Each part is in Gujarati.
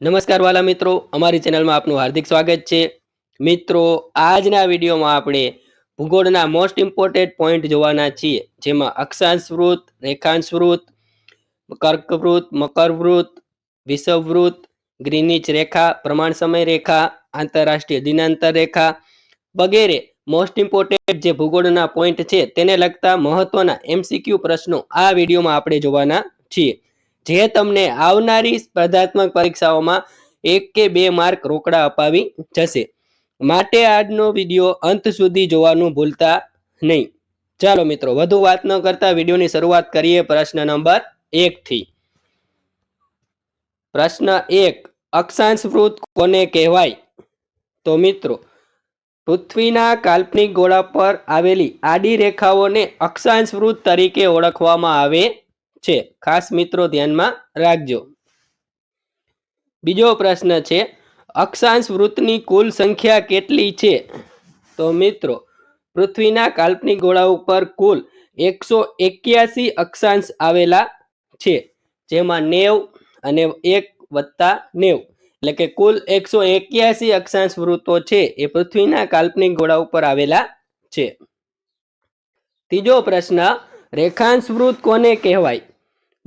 નમસ્કાર વાલા મિત્રો, અમારી ચેનલમાં આપનું હાર્દિક સ્વાગત છે. મિત્રો, આજના વિડીયોમાં આપણે ભૂગોળના મોસ્ટ ઇમ્પોર્ટેન્ટ પોઈન્ટ જોવાના છીએ, જેમાં અક્ષાંશ વૃત્ત રેખાંશ વૃત્ત કર્કવૃત્ત, મકરવૃત્ત, વિષવવૃત્ત ગ્રીનિચ રેખા, પ્રમાણ સમય રેખા, આંતરરાષ્ટ્રીય દિનાંતર રેખા વગેરે મોસ્ટ ઇમ્પોર્ટેન્ટ જે ભૂગોળના પોઈન્ટ છે, તેને લગતા મહત્વના એમસીક્યુ પ્રશ્નો આ વિડીયોમાં આપણે જોવાના છીએ. જે તમને આવનારી સ્પર્ધાત્મક પરીક્ષાઓમાં એક કે બે માર્ક રોકડા અપાવી જશે. માટે આજનો વીડિયો અંત સુધી જોવાનું ભૂલતા નહીં. ચાલો મિત્રો, વધુ વાત ન કરતા વિડીયોની શરૂઆત કરીએ પ્રશ્ન નંબર એકથી પ્રશ્ન એક, અક્ષાંશ વૃત્ત કોને કહેવાય? તો મિત્રો, પૃથ્વીના કાલ્પનિક ગોળા પર આવેલી આડી રેખાઓને અક્ષાંશ વૃત્ત તરીકે ઓળખવામાં આવે છે. ખાસ મિત્રો ધ્યાનમાં રાખજો. બીજો પ્રશ્ન છે, અક્ષાંશ વૃત્તની કુલ સંખ્યા કેટલી છે? તો મિત્રો, પૃથ્વીના કાલ્પનિક ગોળા ઉપર કુલ એકસો એક્યાસી અક્ષાંશ આવેલા છે. જેમાં નેવ અને એક વત્તા નેવ. એટલે કે કુલ એકસો એક્યાસી અક્ષાંશ વૃત્તો છે એ પૃથ્વીના કાલ્પનિક ગોળા ઉપર આવેલા છે. ત્રીજો પ્રશ્ન, રેખાંશ વૃત્ત કોને કહેવાય?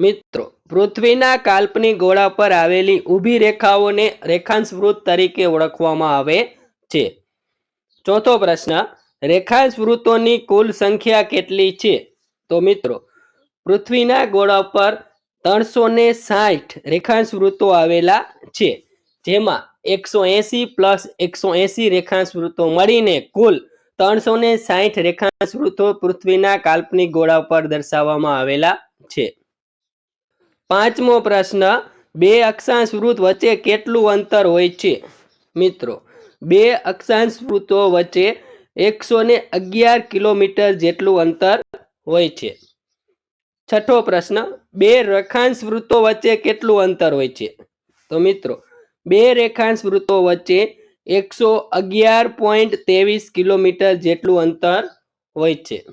મિત્રો, પૃથ્વીના કાલ્પનિક ગોળા પર આવેલી ઊભી રેખાઓને રેખાંશ વૃત્ત તરીકે ઓળખવામાં આવે છે. ચોથો પ્રશ્ન રેખાંશ વૃત્તોની કુલ સંખ્યા કેટલી છે? તો મિત્રો, પૃથ્વીના ગોળા પર ત્રણસો ને સાઠ રેખાંશ વૃત્તો આવેલા છે, જેમાં એકસો એસી પ્લસ એકસો એસી રેખાંશ વૃત્તો મળીને કુલ ત્રણસો ને સાઠ રેખાંશ વૃત્તો પૃથ્વીના કાલ્પનિક ગોળા પર દર્શાવવામાં આવેલા છે. પાંચમો પ્રશ્ન, બે અક્ષાંશ વૃત્ત વચ્ચે કેટલું અંતર હોય છે? મિત્રો, બે અક્ષાંશ વૃત્તો વચ્ચે એકસો ને અગિયાર કિલોમીટર જેટલું અંતર હોય છે. છઠ્ઠો પ્રશ્ન, બે રેખાંશ વૃત્તો વચ્ચે કેટલું અંતર હોય છે? તો મિત્રો, બે રેખાંશ વૃત્તો વચ્ચે એકસો અગિયાર પોઈન્ટ ત્રેવીસ કિલોમીટર જેટલું અંતર હોય છે.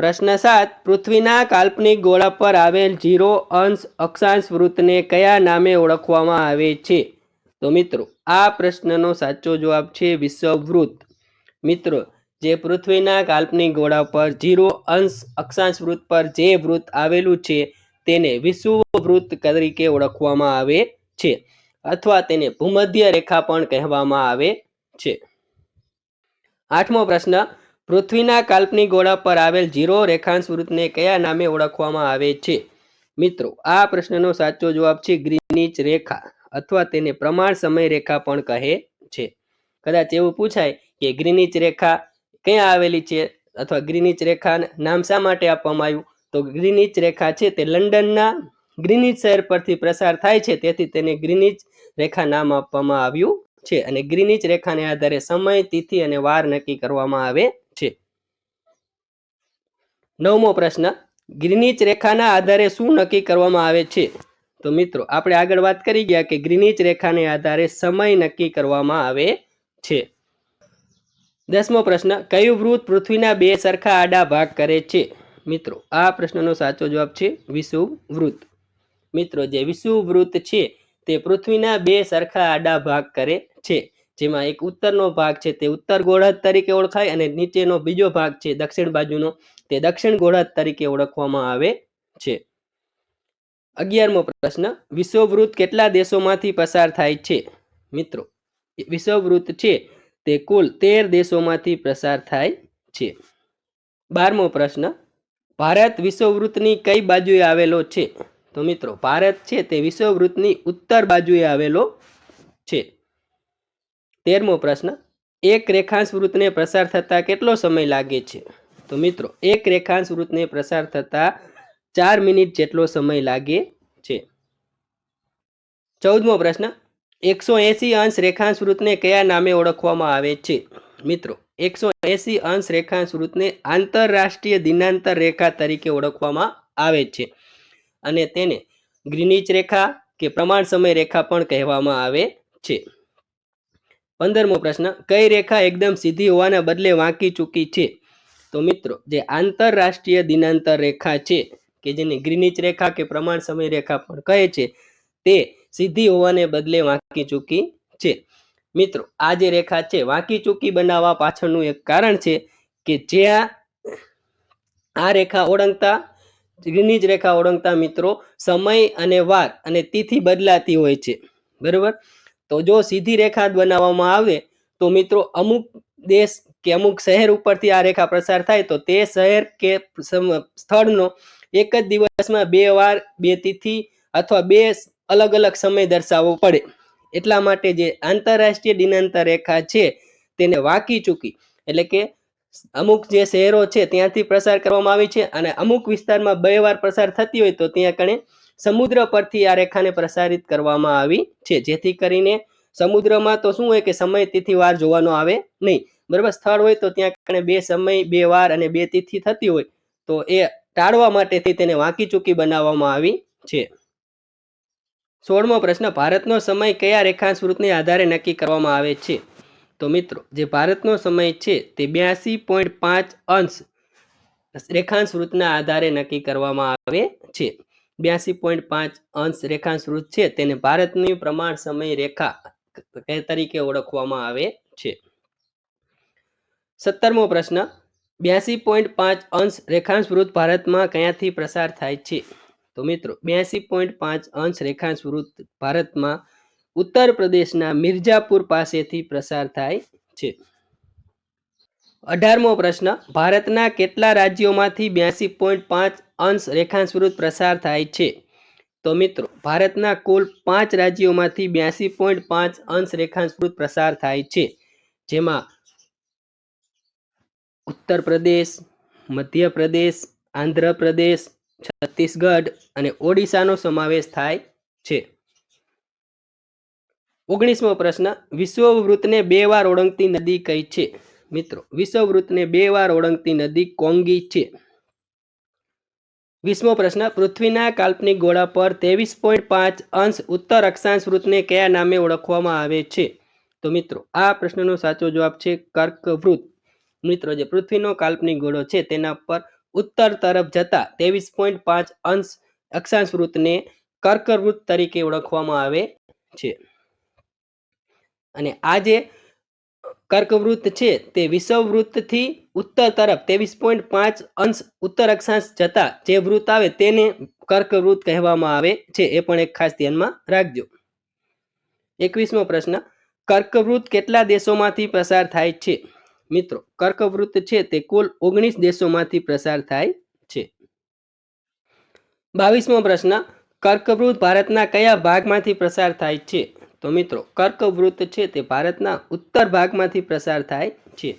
પ્રશ્ન સાત, પૃથ્વીના કાલ્પનિક ગોળા પર આવેલ જીરો અંશ અક્ષાંશ વૃત્તને કયા નામે ઓળખવામાં આવે છે? તો મિત્રો, આ પ્રશ્નનો સાચો જવાબ છે વિશ્વવૃત્ત. મિત્રો, જે પૃથ્વીના કાલ્પનિક ગોળા પર જીરો અંશ અક્ષાંશ વૃત્ત પર જે વૃત્ત આવેલું છે, તેને વિષુવવૃત્ત તરીકે ઓળખવામાં આવે છે અથવા તેને ભૂમધ્ય રેખા પણ કહેવામાં આવે છે. આઠમો પ્રશ્ન પૃથ્વીના કાલ્પનિક ગોળા પર આવેલ જીરો રેખાંશ વૃત્તને કયા નામે ઓળખવામાં આવે છે? મિત્રો, આ પ્રશ્નનો સાચો જવાબ છે ગ્રીનિચ રેખા અથવા તેને પ્રમાણ સમય રેખા પણ કહે છે. કદાચ એવું પૂછાય કે ગ્રીનિચ રેખા ક્યાં આવેલી છે અથવા ગ્રીનિચ રેખા નામ શા માટે આપવામાં આવ્યું? તો ગ્રીનિચ રેખા છે તે લંડનના ગ્રીનિચ શહેર પરથી પ્રસાર થાય છે, તેથી તેને ગ્રીનિચ રેખા નામ આપવામાં આવ્યું છે અને ગ્રીનિચ રેખાને આધારે સમય, તિથિ અને વાર નક્કી કરવામાં આવે છે. નવમો પ્રશ્ન, ગ્રીનિચ રેખાના આધારે શું નક્કી કરવામાં આવે છે? તો મિત્રો, આપણે આગળ વાત કરી ગયા કે ગ્રીનિચ રેખાને આધારે સમય નક્કી કરવામાં આવે છે. દસમો પ્રશ્ન, કયું વૃત્ત પૃથ્વીના બે સરખા આડા ભાગ કરે છે? મિત્રો, આ પ્રશ્નનો સાચો જવાબ છે વિષુવ વૃત્ત. મિત્રો, જે વિષુવ વૃત્ત છે તે પૃથ્વીના બે સરખા આડા ભાગ કરે છે. જેમાં એક ઉત્તરનો ભાગ છે તે ઉત્તર ગોળાર્ધ તરીકે ઓળખાય અને નીચેનો બીજો ભાગ છે દક્ષિણ બાજુનો તે દક્ષિણ ગોળાર્ધ તરીકે ઓળખવામાં આવે છે. અગિયારમો પ્રશ્ન, વિશ્વવૃત્ત કેટલા દેશોમાંથી પસાર થાય છે? મિત્રો વિશ્વવૃત્ત છે તે કુલ તેર દેશોમાંથી પસાર થાય છે. બારમો પ્રશ્ન, ભારત વિશ્વવૃત્તની કઈ બાજુએ આવેલો છે? તો મિત્રો, ભારત છે તે વિશ્વવૃત્તની ઉત્તર બાજુએ આવેલો છે. તેરમો પ્રશ્ન, એક રેખાંશ વૃત્તને પ્રસાર થતાં કેટલો સમય લાગે છે? તો મિત્રો, એક રેખાંશ વૃત્તને પ્રસાર થતાં ચાર મિનિટ જેટલો સમય લાગે છે. ચૌદમો પ્રશ્ન, એકસો એસી અંશ રેખાંશ વૃત્તને કયા નામે ઓળખવામાં આવે છે? મિત્રો, એકસો એસી અંશ રેખાંશ વૃત્તને આંતરરાષ્ટ્રીય દિનાંતર રેખા તરીકે ઓળખવામાં આવે છે. અને તેને ગ્રીનિચ રેખા કે પ્રમાણ સમય રેખા પણ કહેવામાં આવે છે. પંદરમો પ્રશ્ન, કઈ રેખા એકદમ સીધી હોવાના બદલે વાંકી ચૂકી છે? તો મિત્રો, જે આંતરરાષ્ટ્રીય દિનાંતર રેખા છે, કે જેને ગ્રીનિચ રેખા કે પ્રમાણ સમય રેખા પણ કહે છે, તે સીધી હોવાને બદલે વાંકી ચૂકી છે. મિત્રો, આ જે રેખા છે, વાંકી ચૂકી બનાવવા પાછળનું એક કારણ છે કે જ્યાં આ રેખા ઓળંગતા ગ્રીનિજ રેખા ઓળંગતા મિત્રો, સમય અને વાર અને તિથિ બદલાતી હોય છે. બરોબર? તો જો સીધી રેખા બનાવવામાં આવે, તો મિત્રો અમુક દેશ કે અમુક શહેર ઉપરથી આ રેખા પ્રસાર થાય, તો તે શહેર કે સ્થળનો એક જ દિવસમાં બે વાર, બે તિથિ અથવા બે અલગ અલગ સમય દર્શાવવો પડે. એટલા માટે જે આંતરરાષ્ટ્રીય દિનાંતર રેખા છે, તેને વાંકી ચૂકી. એટલે કે અમુક જે શહેરો છે, ત્યાંથી પ્રસાર કરવામાં આવી છે અને અમુક વિસ્તારમાં બે વાર પ્રસાર થતી હોય, તો ત્યાં કણે સમુદ્ર પરથી આ રેખાને પ્રસારિત કરવામાં આવી છે. જેથી કરીને સમુદ્રમાં તો શું હોય કે સમય તિથિ વાર જોવાનો આવે નહીં. બરાબર, સ્થળ હોય તો ત્યાં બે સમય, બે વાર અને બે તિથિ થતી હોય. તો એ ટાળવા માટેથી તેને વાંકી ચૂકી બનાવવામાં આવી છે. સોળમો પ્રશ્ન, ભારતનો સમય કયા રેખાંશ વૃત્તને આધારે નક્કી કરવામાં આવે છે? તો મિત્રો, જે ભારતનો સમય છે તે બ્યાસી પોઈન્ટ પાંચ અંશ રેખાંશ વૃત્તના આધારે નક્કી કરવામાં આવે છે. બ્યાસી પોઈન્ટ પાંચ અંશ રેખાંશ છે. તેને ભારતની પ્રમાણ સમય રેખા તરીકે ઓળખવામાં આવે છે. સત્તરમો પ્રશ્ન, બ્યાસી પોઈન્ટ પાંચ અંશ રેખાંશ વૃત્ત ભારતમાં ક્યાંથી પ્રસાર થાય છે? તો મિત્રો, બ્યાસી પોઈન્ટ પાંચ અંશ રેખાંશ વૃત્ત ભારતમાં ઉત્તર પ્રદેશના મિર્જાપુર પાસેથી પ્રસાર થાય છે. અઢારમો પ્રશ્ન. ભારતના કેટલા રાજ્યોમાંથી બ્યાસી પોઈન્ટ પાંચ અંશ રેખાંશ વૃત્ત પ્રસાર થાય છે? તો મિત્રો, ભારતના કુલ પાંચ રાજ્યોમાંથી બ્યાસી પોઈન્ટ પાંચ અંશ રેખાંશ વૃત્ત પ્રસાર થાય છે. જેમાં ઉત્તર પ્રદેશ મધ્યપ્રદેશ, આંધ્રપ્રદેશ, છત્તીસગઢ અને ઓડિશાનો સમાવેશ થાય છે. ઓગણીસમો પ્રશ્ન. વિશ્વવૃત્તને બે વાર ઓળંગતી નદી કઈ છે? મિત્રો વિશ્વવૃત્તને બે વાર ઓળંગતી નદી કોંગી છે. વીસમો પ્રશ્ન, પૃથ્વીના કાલ્પનિક ગોળા પર ત્રેવીસ પોઈન્ટ પાંચ અંશ ઉત્તર અક્ષાંશ વૃત્તને કયા નામે ઓળખવામાં આવે છે? તો મિત્રો, આ પ્રશ્નનો સાચો જવાબ છે કર્કવૃત્ત મિત્રો, જે પૃથ્વીનો કાલ્પનિક ગોળો છે, તેના પર ઉત્તર તરફ જતા ત્રેવીસ પોઈન્ટ પાંચ અંશ અક્ષાંશ વૃત્તને કર્કવૃત્ત તરીકે ઓળખવામાં આવે છે. અને આ જે કર્કવૃત્ત છે તે વિષવવૃત્તથી ઉત્તર તરફ, ત્રેવીસ પોઈન્ટ પાંચ અંશ ઉત્તર અક્ષાંશ જતા જે વૃત્ત આવે તેને કર્કવૃત્ત કહેવામાં આવે છે. એ પણ એક ખાસ ધ્યાનમાં રાખજો. એકવીસમો પ્રશ્ન, કર્કવૃત્ત કેટલા દેશોમાંથી પ્રસાર થાય છે? મિત્રો, કર્કવૃત્ત છે તે કુલ ઓગણીસ દેશોમાંથી પ્રસાર થાય છે. બાવીસમો પ્રશ્ન, કર્કવૃત્ત ભારતના કયા ભાગમાંથી પ્રસાર થાય છે? તો મિત્રો કર્કવૃત્ત છે તે ભારતના ઉત્તર ભાગમાંથી પ્રસાર થાય છે.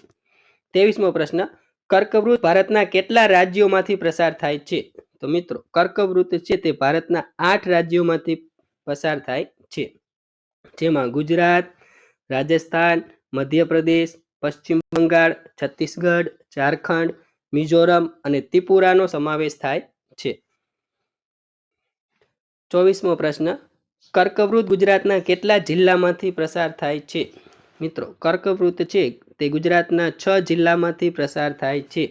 ત્રેવીસમો પ્રશ્ન કર્કવૃત્ત ભારતના કેટલા રાજ્યોમાંથી પ્રસાર થાય છે? તો મિત્રો કર્કવૃત્ત છે તે ભારતના આઠ રાજ્યોમાંથી પસાર થાય છે. જેમાં ગુજરાત, રાજસ્થાન, મધ્યપ્રદેશ, પશ્ચિમ બંગાળ, છત્તીસગઢ, ઝારખંડ, મિઝોરમ અને ત્રિપુરાનો સમાવેશ થાય છે. ચોવીસમો પ્રશ્ન કર્કવૃત્ત ગુજરાતના કેટલા જિલ્લામાંથી પ્રસાર થાય છે? મિત્રો કર્કવૃત્ત છે તે ગુજરાતના છ જિલ્લામાંથી પ્રસાર થાય છે.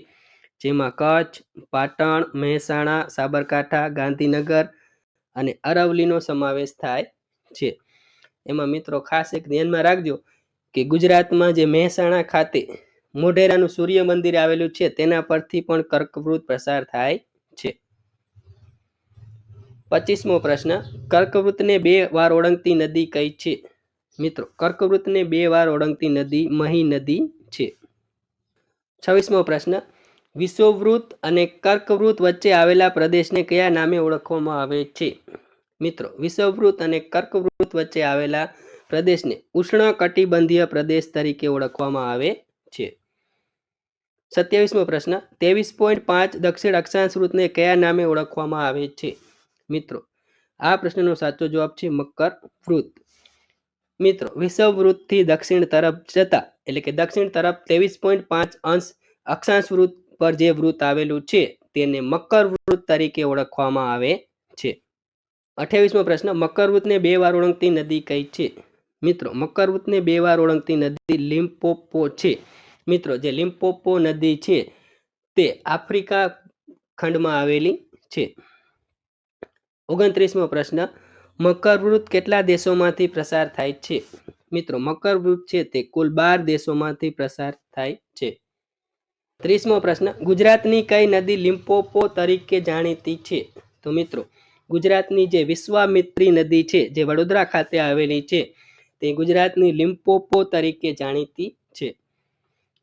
જેમાં કચ્છ, પાટણ, મહેસાણા, સાબરકાંઠા, ગાંધીનગર અને અરવલીનો સમાવેશ થાય છે. એમાં મિત્રો ખાસ એક ધ્યાનમાં રાખજો કે ગુજરાતમાં જે મહેસાણા ખાતે મોઢેરાનું સૂર્ય મંદિર આવેલું છે તેના પરથી પણ કર્કવૃત પ્રસાર થાય પચીસમો પ્રશ્ન. કર્કવૃતને બે વાર ઓળંગતી નદી કઈ છે? મિત્રો, કર્કવૃતને બે વાર ઓળંગતી નદી મહી નદી છે. છવ્વીસમો પ્રશ્ન. વિશ્વવૃત અને કર્કવૃત વચ્ચે આવેલા પ્રદેશને કયા નામે ઓળખવામાં આવે છે? મિત્રો વિશ્વવૃત અને કર્કવૃત વચ્ચે આવેલા પ્રદેશને ઉષ્ણકટિબંધીય પ્રદેશ તરીકે ઓળખવામાં આવે છે. સત્યાવીસમો પ્રશ્ન. ત્રેવીસ પોઈન્ટ પાંચ દક્ષિણ અક્ષાંશ વૃતને કયા નામે ઓળખવામાં આવે છે? મિત્રો, આ પ્રશ્નનો સાચો જવાબ છે મકર વૃત્ત મિત્રો વિષુવવૃત્તથી દક્ષિણ તરફ જતા, એટલે કે દક્ષિણ તરફ ત્રેવીસ પોઈન્ટ પાંચ અંશ અક્ષાંશ વૃત્ત પર જે વૃત્ત આવેલું છે, તેને મકર વૃત્ત તરીકે ઓળખવામાં આવે છે. અઠ્યાવીસમો પ્રશ્ન, મકર વૃત્તને બે વાર ઓળંગતી નદી કઈ છે? મિત્રો, મકર વૃત્તને બે વાર ઓળંગતી નદી લિમ્પોપો છે. મિત્રો, જે લિમ્પોપો નદી છે, તે આફ્રિકા ખંડમાં આવેલી છે. ઓગણત્રીસમો પ્રશ્ન મકરવૃત કેટલા દેશોમાંથી પ્રસાર થાય છે? મિત્રો મકરવૃત છે તે કુલ બાર દેશોમાંથી પ્રસાર થાય છે. ત્રીસમો પ્રશ્ન, ગુજરાતની કઈ નદી લિમ્પોપો તરીકે જાણીતી છે? તો મિત્રો, ગુજરાતની જે વિશ્વામિત્રી નદી છે, જે વડોદરા ખાતે આવેલી છે, તે ગુજરાતની લિમ્પોપો તરીકે જાણીતી છે.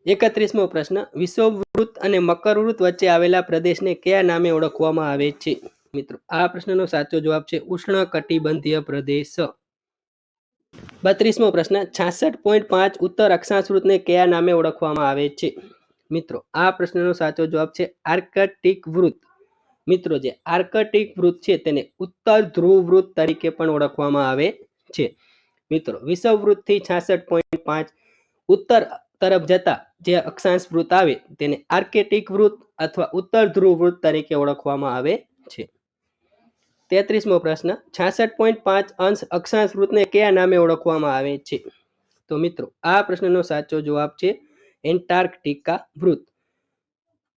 એકત્રીસમો પ્રશ્ન વિશ્વવૃત્ત અને મકરવૃત્ત વચ્ચે આવેલા પ્રદેશને કયા નામે ઓળખવામાં આવે છે? મિત્રો, આ પ્રશ્નનો સાચો જવાબ છે ઉષ્ણ કટિબંધીય પ્રદેશ. બત્રીસમો પ્રશ્ન, છાસઠ પોઈન્ટ પાંચ ઉત્તર અક્ષાંશૃતને કયા નામે ઓળખવામાં આવે છે? મિત્રો, આ પ્રશ્નનો સાચો જવાબ છે આર્કટિક વૃત્ત. મિત્રો, જે આર્કટિક વૃત્ત છે તેને ઉત્તર ધ્રુવ વૃત્ત તરીકે પણ ઓળખવામાં આવે છે. મિત્રો વિષુવવૃત્તથી છાસઠ પોઈન્ટ પાંચ ઉત્તર તરફ જતા જે અક્ષાંશ વૃત્ત આવે તેને આર્કેટિક વૃત્ત અથવા ઉત્તર ધ્રુવ વૃત્ત તરીકે ઓળખવામાં આવે છે. તેત્રીસમો પ્રશ્ન, છાસઠ પોઈન્ટ પાંચ અંશ અક્ષાંશ વૃત્તને કયા નામે ઓળખવામાં આવે છે? તો મિત્રો, આ પ્રશ્નનો સાચો જવાબ છે એન્ટાર્કટિકા વૃત્ત.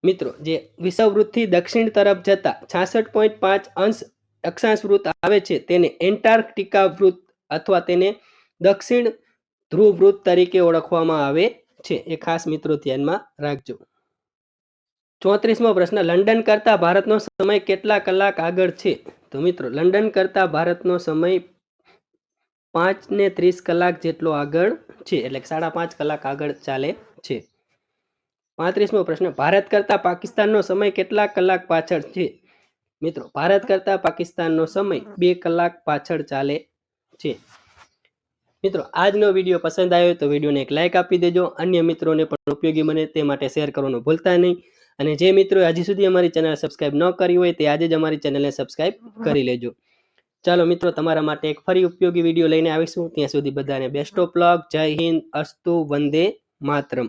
મિત્રો, જે વિષુવવૃત્તથી દક્ષિણ તરફ જતા છાસઠ પોઈન્ટ પાંચ અંશ અક્ષાંશ વૃત્ત આવે છે, તેને એન્ટાર્કટિકા વૃત્ત અથવા તેને દક્ષિણ ધ્રુવ વૃત્ત તરીકે ઓળખવામાં આવે છે. એ ખાસ મિત્રો ધ્યાનમાં રાખજો. ચોત્રીસમો પ્રશ્ન, લંડન કરતા ભારતનો સમય કેટલા કલાક આગળ છે? તો મિત્રો, લંડન કરતા ભારતનો સમય પાંચ ને ત્રીસ કલાક જેટલો આગળ છે, એટલે સાડા પાંચ કલાક આગળ ચાલે છે. પાંત્રીસમો પ્રશ્ન, ભારત કરતા પાકિસ્તાનનો સમય કેટલા કલાક પાછળ છે? મિત્રો, ભારત કરતા પાકિસ્તાનનો સમય બે કલાક પાછળ ચાલે છે. મિત્રો, આજનો વીડિયો પસંદ આવ્યો તો વિડીયોને એક લાઇક આપી દેજો. અન્ય મિત્રોને પણ ઉપયોગી બને તે માટે શેર કરવાનું ભૂલતા નહીં. અને જે મિત્રો હજી સુધી અમારી ચેનલ સબસ્ક્રાઇબ ન કરી હોય તે આજે જ અમારી ચેનલને સબસ્ક્રાઇબ કરી લેજો. ચાલો મિત્રો તમારા માટે એક ફરી ઉપયોગી વીડિયો લઈને આવીશું. ત્યાં સુધી બધાને બેસ્ટ ઓફ લક જય હિન્દ. અસ્તુ વંદે માતરમ.